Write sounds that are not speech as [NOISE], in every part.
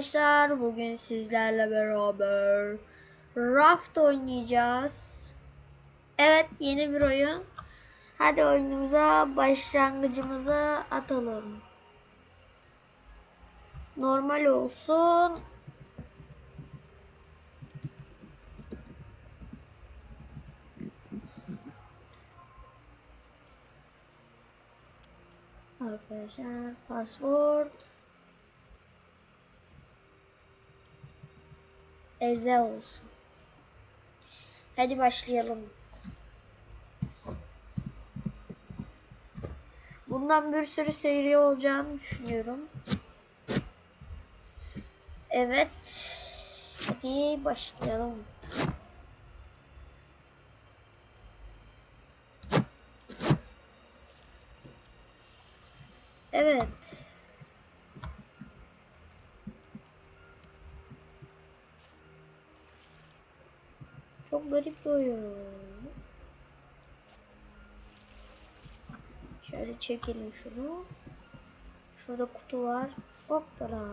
Arkadaşlar. Bugün sizlerle beraber Raft oynayacağız. Evet yeni bir oyun. Hadi oyunumuza başlangıcımızı atalım. Normal olsun. Arkadaşlar password Eze olsun. Hadi başlayalım. Bundan bir sürü seri olacağını düşünüyorum. Evet. Hadi başlayalım. Evet. Oyun. Şöyle çekelim şunu. Şurada kutu var. Hoppala.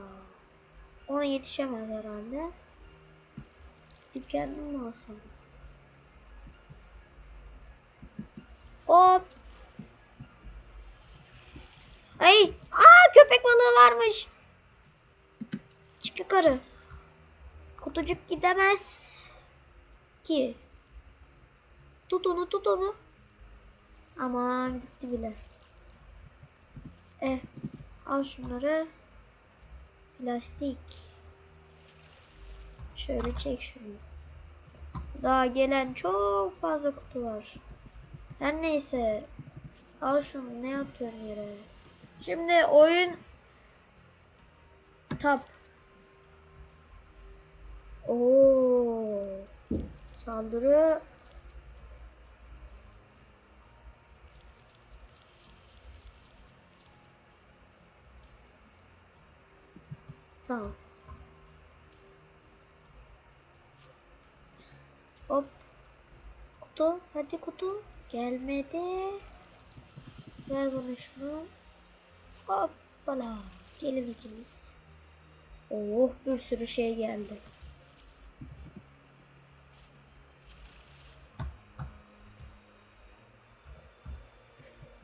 Ona yetişemez herhalde. Gidip kendim alsam? Hop. Ay, aa köpek balığı varmış. Çık yukarı. Kutucuk gidemez ki. Tut onu tut onu. Aman gitti bile. Eh al şunları. Plastik. Şöyle çek şunu. Daha gelen çok fazla kutu var. Her neyse. Al şunu ne atıyorsun yere. Şimdi oyun tap. Oo. Saldırı Tamam. Hop. Kutu. Hadi kutu. Gelmedi. Ver bana şunu. Hoppala. Gelin ikimiz. Oh bir sürü şey geldi.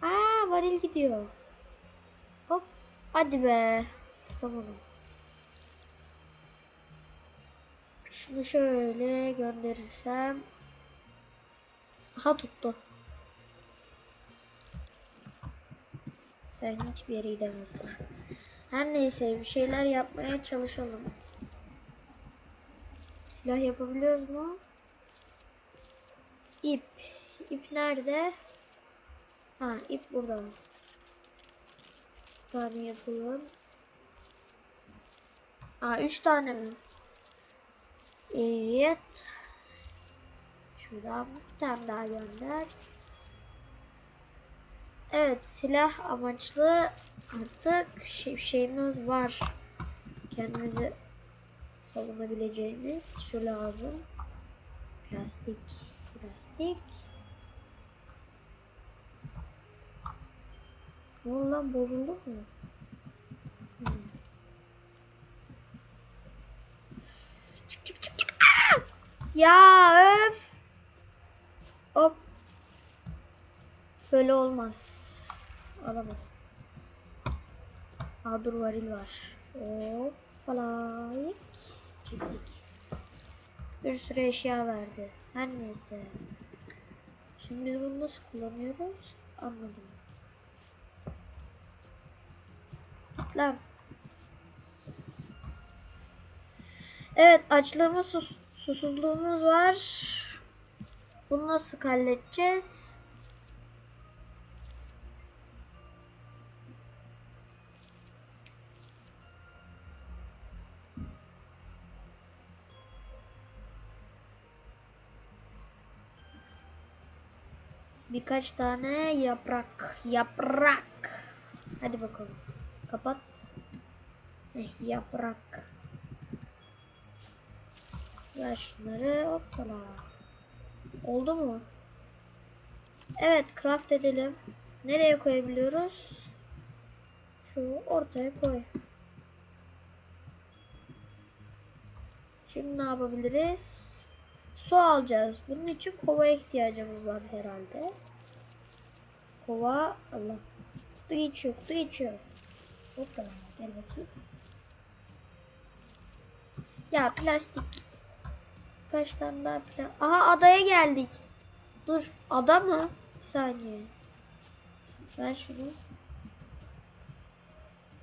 Aa varil gidiyor. Hop. Hadi be. Tutamadım. Şunu şöyle gönderirsem. Aha tuttu. Sen hiçbir yere gidemezsin. Her neyse bir şeyler yapmaya çalışalım. Silah yapabiliyoruz mu? İp. İp nerede? Ha ip burada. Bir tane yapalım. Aa üç tane mi? Evet. Şuradan bir tane daha gönder. Evet silah amaçlı artık şey, şeyimiz var. Kendimizi savunabileceğimiz şu lazım. Plastik. Plastik. Ne lan bozuldu mu? Hmm. Çık çık çık çık. Aa! Ya öf. Hop. Böyle olmaz. Alamam. Aa dur varil var. Hop. Falayık. Çektik. Bir sürü eşya verdi. Her neyse. Şimdi bunu nasıl kullanıyoruz? Anladım. Lan. Evet açlığımız sus susuzluğumuz var. Bunu nasıl halledeceğiz? Birkaç tane yaprak. Yaprak. Hadi bakalım. Kapat. Eh, yaprak. Ver şunları. Hoppala. Oldu mu? Evet craft edelim. Nereye koyabiliyoruz? Şu ortaya koy. Şimdi ne yapabiliriz? Su alacağız. Bunun için kovaya ihtiyacımız var herhalde. Kova Allah. Su geçiyor, su geçiyor. Hoppa gel bakayım. Ya plastik. Kaç tane daha plastik. Aha adaya geldik. Dur ada mı? Bir saniye. Ben şunu.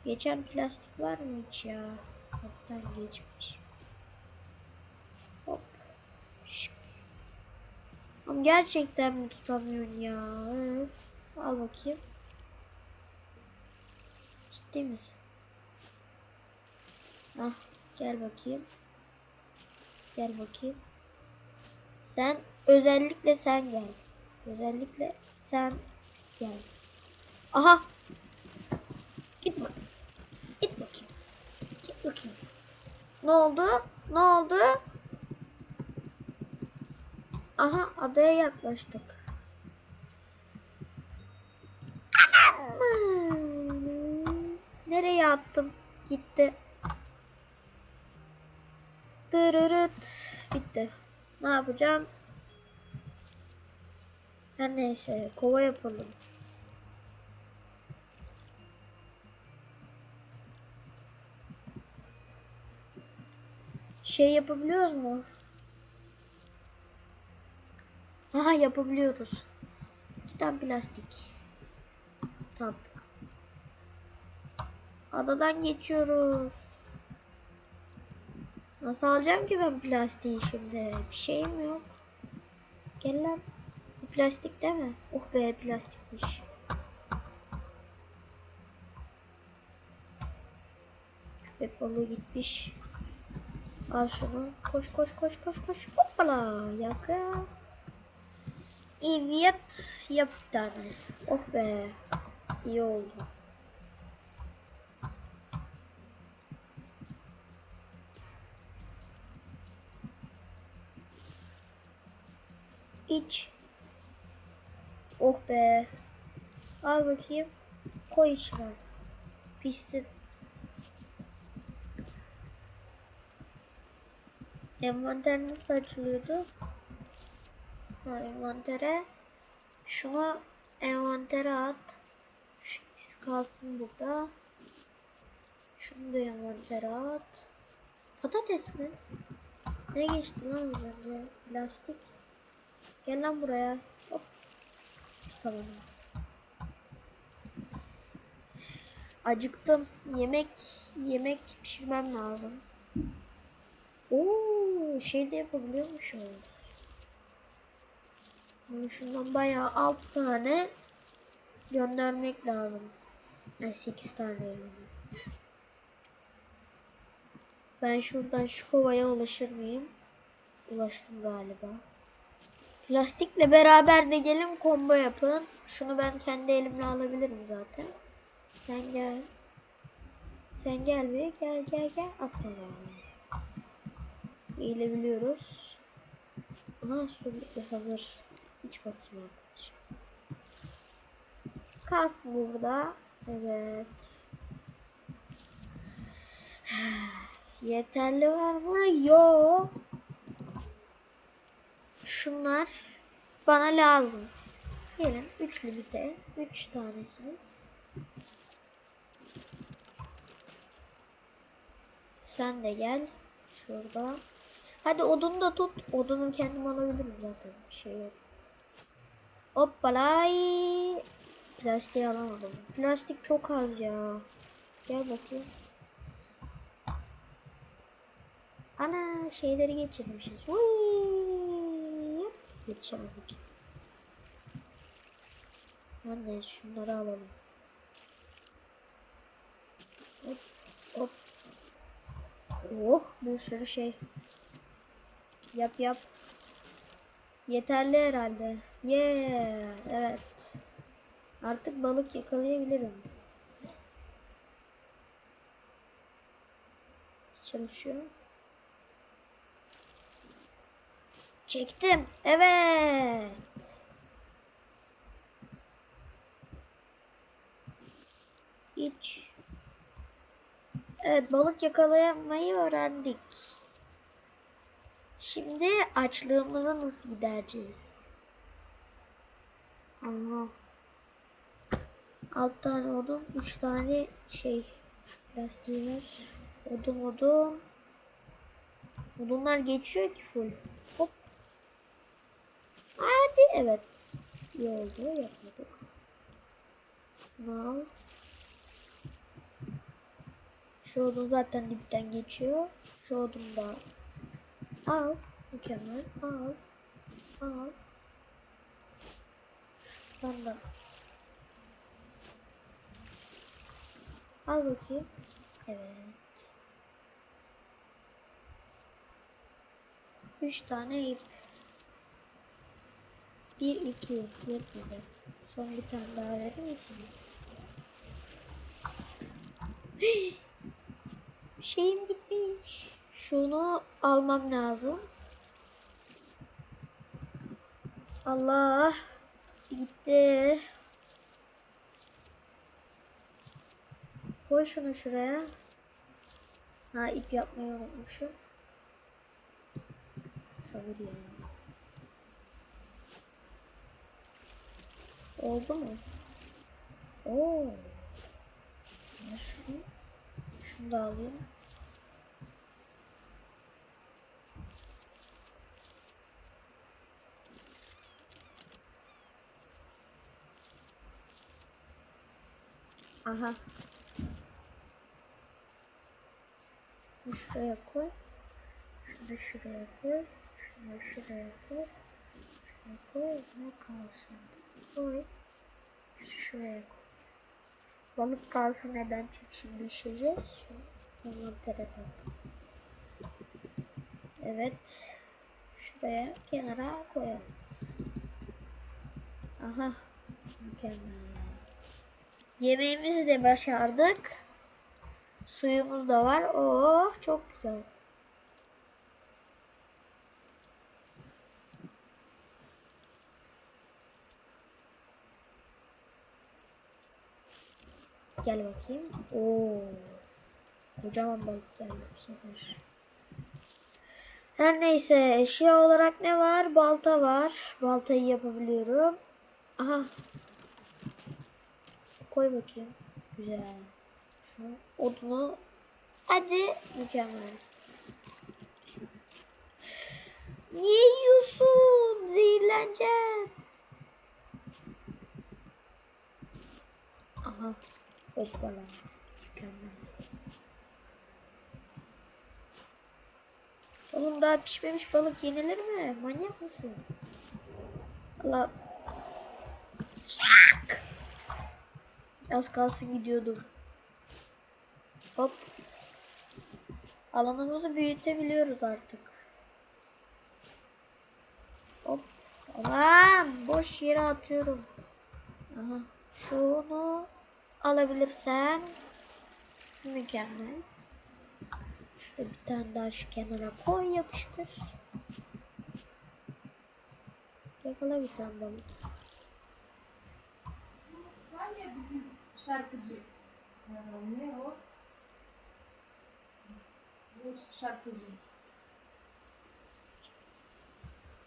Geçen plastik var mı hiç ya? Hatta geçmiş. Hop. Şık. Ama gerçekten mi tutamıyorsun ya? Öf. Al bakayım. Ciddi misin? Ah, gel bakayım. Gel bakayım. Sen özellikle sen gel. Özellikle sen gel. Aha. Git bak. Git bakayım. Git bakayım. Ne oldu? Ne oldu? Aha adaya yaklaştık. Nereye attım? Gitti. Dırırıt. Bitti. Ne yapacağım? Her neyse kova yapalım. Şey yapabiliyoruz mu? Aha yapabiliyoruz. İki tane plastik. Tap. Adadan geçiyoruz. Nasıl alacağım ki ben plastiği şimdi? Bir şeyim yok. Gel lan. Bu plastik değil mi? Oh be plastikmiş. Köpek balığı gitmiş. Al şunu. Koş koş koş koş koş. Hoppala. Yaka. Evet. Yap bir tane. Oh be. İyi oldu. Be. Al bakayım. Koy içine. Pişsin. Envanter nasıl açılıyordu? Ha, envantere. Şunu envantere at. Şu kalsın burada. Şunu da envantere at. Patates mi? Ne geçti lan önce? Plastik. Gel lan buraya. Tamam. Acıktım. Yemek yemek pişirmem lazım. Oo, şey de yapabiliyormuşum. Bunu Şundan bayağı 6 tane göndermek lazım. Yani 8 tane. Ben şuradan şu kovaya ulaşır mıyım? Ulaştım galiba. Plastikle beraber de gelin combo yapın. Şunu ben kendi elimle alabilirim zaten. Sen gel. Sen gel bir gel gel gel. Aferin. Eğilebiliyoruz. Aha da hazır. İç bakayım arkadaşım. Kalsın burada. Evet. [SIGHS] Yeterli var mı? Yok. Şunlar bana lazım. Gelin 3 limite. 3 tanesiniz. Sen de gel. Şurada. Hadi odunu da tut. Odunu kendim alabilirim zaten. Bir şey yok. Hoppalay. Plastiği alamadım. Plastik çok az ya. Gel bakayım. Ana şeyleri geçirmişiz. Uy. Yetişemedik. Anne şunları alalım. Hop hop. Oh bir sürü şey. Yap yap. Yeterli herhalde. Yeah. Evet. Artık balık yakalayabilirim. Çalışıyor. Çektim. Evet. Hiç. Evet balık yakalayamayı öğrendik. Şimdi açlığımızı nasıl gidereceğiz? Aha. 6 tane odun, 3 tane şey lastiğimiz. Odun odun. Odunlar geçiyor ki full. Hadi evet. İyi oldu yapmadık. Al. Şu odun zaten dipten geçiyor. Şu odun da al. Mükemmel. Al. Al. Ben de. Al bakayım. Evet. Üç tane ip. Bir, iki. Yetmedi. Son bir tane daha verir misiniz? Şeyim gitmiş. Şunu almam lazım. Allah. Gitti. Koy şunu şuraya. Ha ip yapmayı unutmuşum. Sabır ya. Oldu mu? Oo. Ya şunu. Şunu da alayım. Aha. Şunu şuraya koy. Şunu şuraya koy. Şunu şuraya koy. Şunu koy. Ne kalsın? Koy. Şuraya. Balık kalsın neden çünkü şimdi düşeceğiz. Ondan teret Evet. Şuraya kenara koyalım. Aha. Mükemmel. Yemeğimizi de başardık. Suyumuz da var. Oo, çok güzel. Gel bakayım. Oo. Kocaman balık geldi bu sefer. Her neyse eşya olarak ne var? Balta var. Baltayı yapabiliyorum. Aha. Koy bakayım. Güzel. Şu odunu. Hadi. Mükemmel. Niye yiyorsun? Zehirleneceksin. Aha. Hoppala. Mükemmel. Oğlum daha pişmemiş balık yenilir mi? Manyak mısın? Allah. Çak. Az kalsın gidiyordum. Hop. Alanımızı büyütebiliyoruz artık. Hop. Aman boş yere atıyorum. Aha. Şunu alabilirsem mükemmel. Şurada bir tane daha şu kenara koy yapıştır. Yakala bir tane balık. Şarkıcı. Ne o? Rus şarkıcı.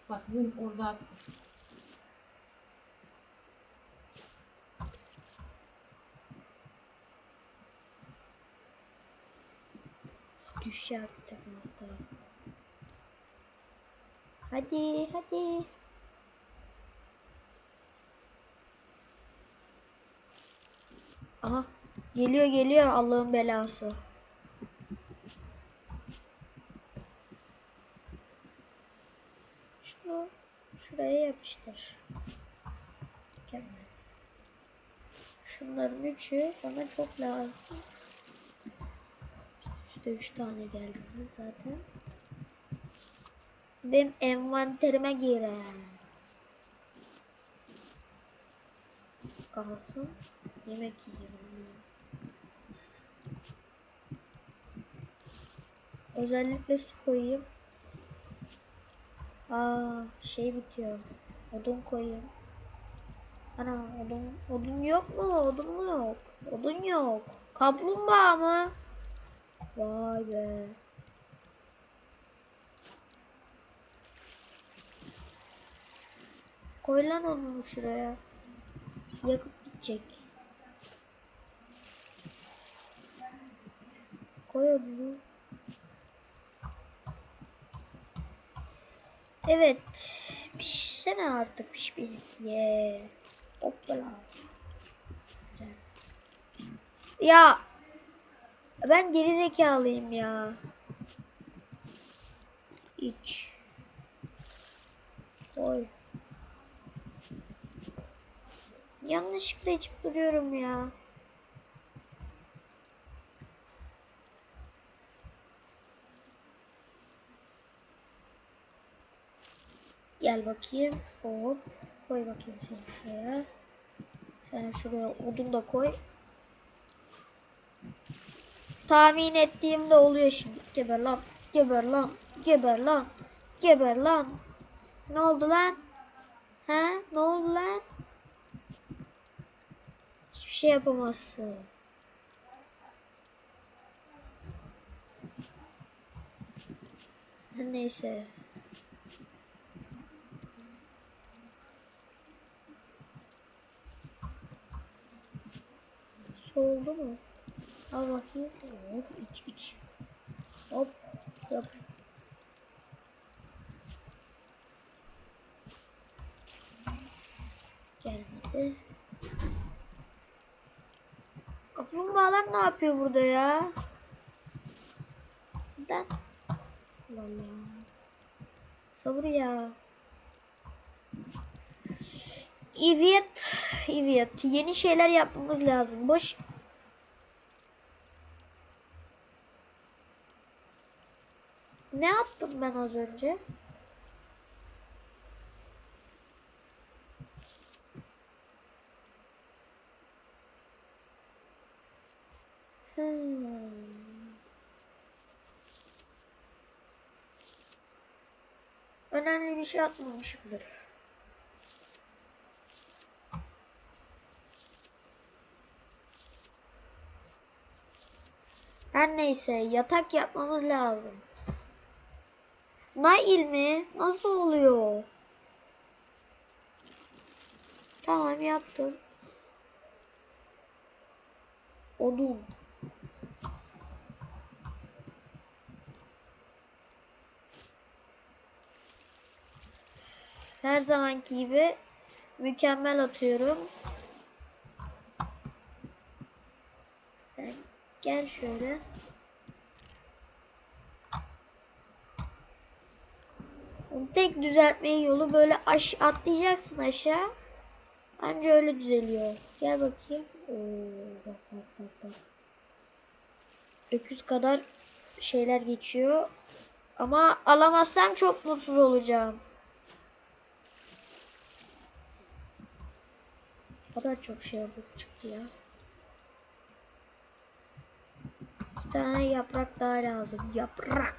Bak bugün orada attım. Düş artık hasta. Hadi hadi. Aha geliyor geliyor Allah'ın belası. Şunu şuraya yapıştır. Mükemmel. Şunların üçü bana çok lazım. İşte üç tane geldiniz zaten. Benim envanterime girin. Kalsın. Yemek yiyorum. Özellikle su koyayım. Aa şey bitiyor. Odun koyayım. Ana odun odun yok mu? Odun mu yok? Odun yok. Kaplumbağa mı? Vay be. Koy lan onu şuraya. Yakıp gidecek. Koy onu. Evet. Pişsene artık piş piş. Yeah. Hoppala. Ya ben gerizekalıyım ya. İç. Koy. Yanlışlıkla içip duruyorum ya. Gel bakayım. Hop. Koy bakayım seni şuraya. Sen şuraya odun da koy. Tahmin ettiğimde oluyor şimdi. Geber lan. Geber lan. Geber lan. Geber lan. Ne oldu lan? He? Ne oldu lan? Hiçbir şey yapamazsın. Neyse. Soğudu mu? Al bakayım. Hop iç iç. Hop yap. Gelmedi. Kaplumbağalar ne yapıyor burada ya? Neden? Valla. Sabır ya. Evet. Evet. Yeni şeyler yapmamız lazım. Boş. Ne yaptım ben az önce? Hmm. Önemli bir şey atmamışımdır. Her neyse yatak yapmamız lazım. Nail mi? Nasıl oluyor? Tamam yaptım. Odun. Her zamanki gibi mükemmel atıyorum. Sen gel şöyle. Onun tek düzeltmeyi yolu böyle aş atlayacaksın aşağı. Anca öyle düzeliyor. Gel bakayım. Oo, bak bak bak bak. Öküz kadar şeyler geçiyor. Ama alamazsam çok mutsuz olacağım. O kadar çok şey yapıp çıktı ya. İki tane yaprak daha lazım. Yaprak.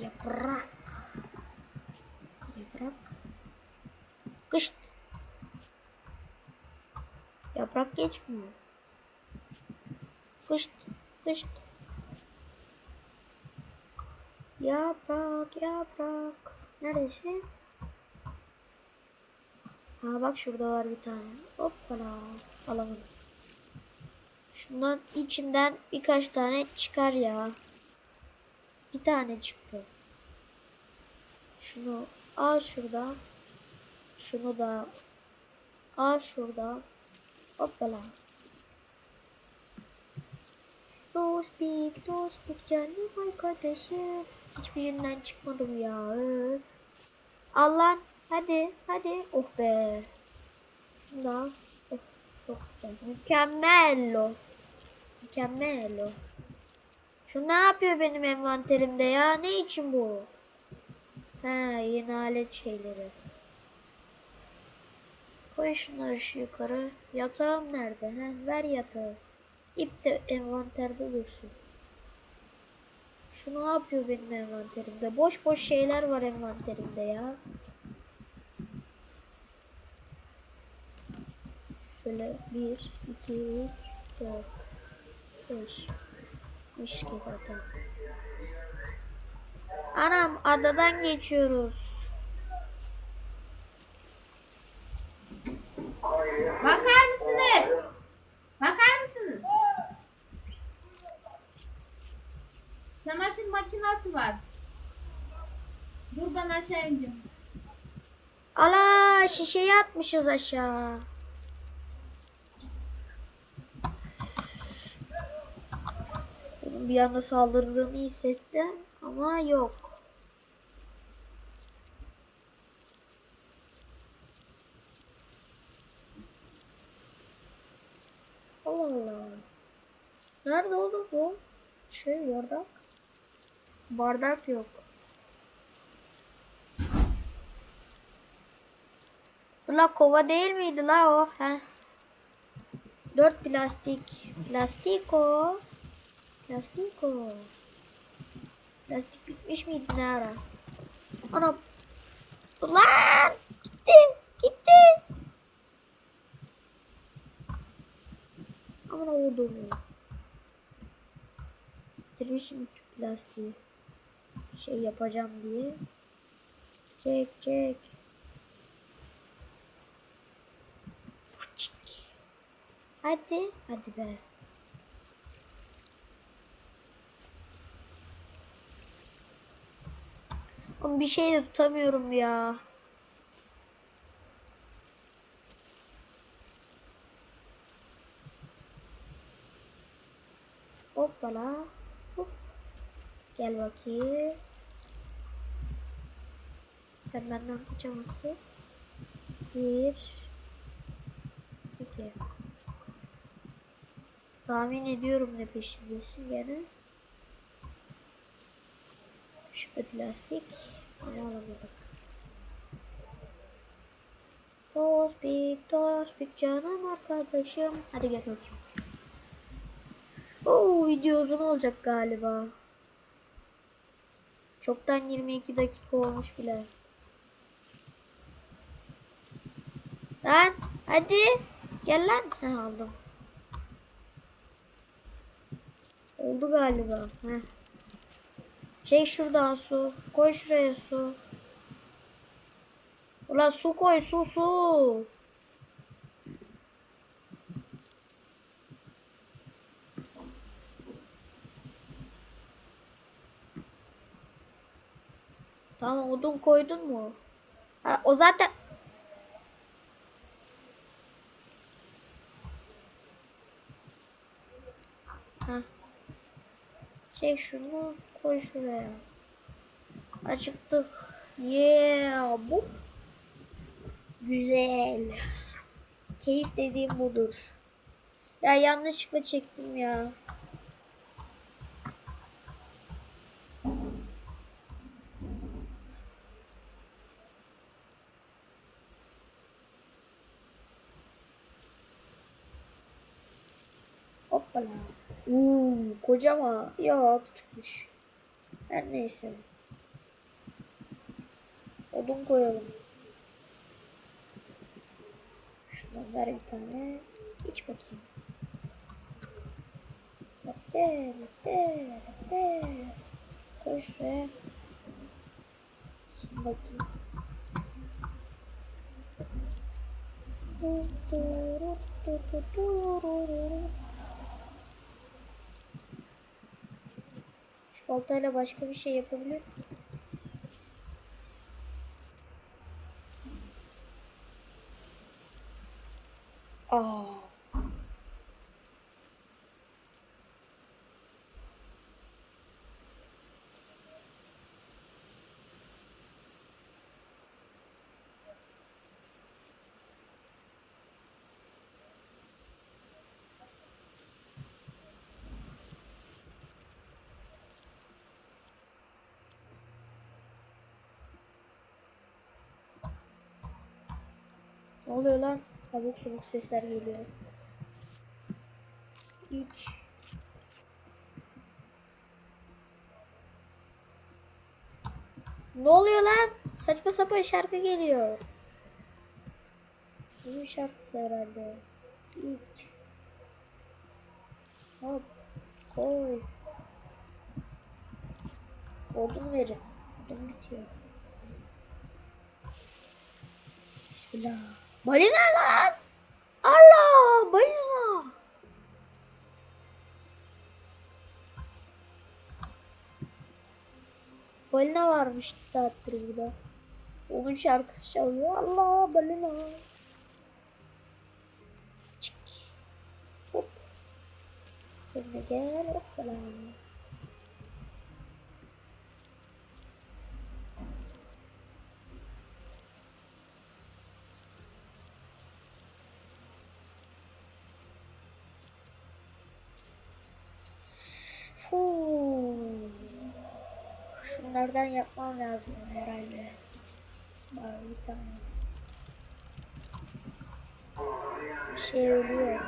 Yaprak. Kış. Yaprak geçmiyor. Kış. Kış. Yaprak, yaprak. Neredesin? Ha bak şurada var bir tane. Hoppala. Alamadım. Şundan içinden birkaç tane çıkar ya. Bir tane çıktı. Şunu al şurada. Şunu da al şurada. Hoppala. Tospik, tospik canım arkadaşım. Hiçbirinden çıkmadım ya. Al lan. Hadi, hadi. Oh be. Şunu da. Oh, çok güzel. Mükemmel o. Mükemmel o. Şu ne yapıyor benim envanterimde ya? Ne için bu? Ha, yeni alet şeyleri. Koy şunları şu yukarı. Yatağım nerede? Ha, ver yatağı. İp de envanterde dursun. Şu ne yapıyor benim envanterimde? Boş boş şeyler var envanterimde ya. Şöyle 1, 2, 3, 4, 5. Miş gibi adam. Anam adadan geçiyoruz. Makinesi var. Dur ben aşağı ineceğim. Ala şişeyi atmışız aşağı. Bir anda saldırdığını hissettim ama yok. Allah Allah. Nerede oğlum bu? Şey bardak. Bardak yok. La kova değil miydi la o? Heh. Dört plastik. Plastik o. Plastik bitmiş miydi ne ara? Ana. Lan! Gitti. Gitti. Oldu mu? Bitirmişim bütün plastiği. Şey yapacağım diye. Çek çek. Hadi. Hadi be. Oğlum bir şey de tutamıyorum ya. Hoppala. Hop. Gel bakayım. Sen benden kaçamazsın. Bir. İki. Tahmin ediyorum ne peşindesin gene. Şüphe plastik. Ne alamadık. Tospik, tospik canım arkadaşım. Hadi gel bakayım. Oo video uzun olacak galiba. Çoktan 22 dakika olmuş bile. Lan hadi. Gel lan. Ha, aldım. Oldu galiba. Heh. Çek şuradan su. Koy şuraya su. Ulan su koy su su. Tamam odun koydun mu? Ha, o zaten Ha. Çek şunu koy şuraya. Acıktık. Yeah bu. Güzel. Keyif dediğim budur. Ya yanlışlıkla çektim ya. Hoppala. Uuu kocaman. Ya küçükmüş. Her neyse. Odun koyalım. Şundan ver bir tane. İç bakayım. Latte, latte, latte. Koy şuraya. Şimdi bakayım. Şu baltayla başka bir şey yapabilir? Aa. Ne oluyor lan? Abuk subuk sesler geliyor. 3 Ne oluyor lan? Saçma sapan şarkı geliyor. Bunun şarkısı herhalde. 3 Hop. Koy. Odun verin. Odun bitiyor. Bismillah. Balina lan! Allah! Balina! Balina varmış 2 saattir burada. Onun şarkısı çalıyor. Allah balina. Çık. Hop. De gel. Hoppala. Fuu. Şunlardan yapmam lazım herhalde. Var bir tane. Şey ölüyor.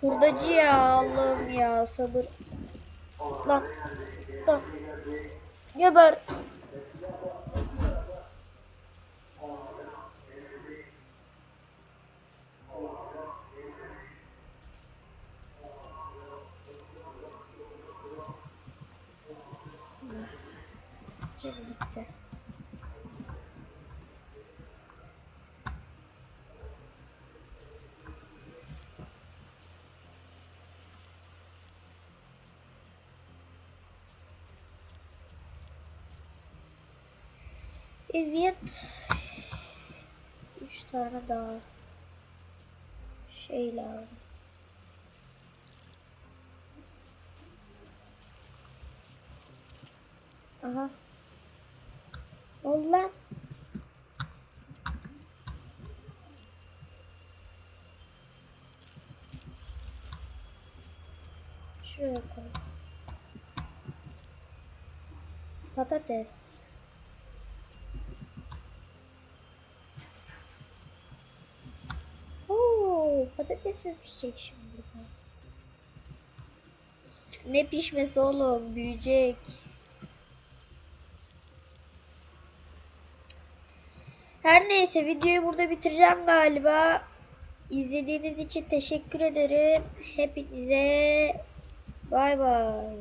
Hurdacı ya Allah'ım ya sabır. Lan. Lan. Geber. Canı gitti. Evet. Üç tane daha şey lazım. Aha. Lan? Şuraya koy. Patates. Oo, patates mi pişecek şimdi? Ne pişmesi oğlum? Büyüyecek. Her neyse videoyu burada bitireceğim galiba. İzlediğiniz için teşekkür ederim. Hepinize bay bay.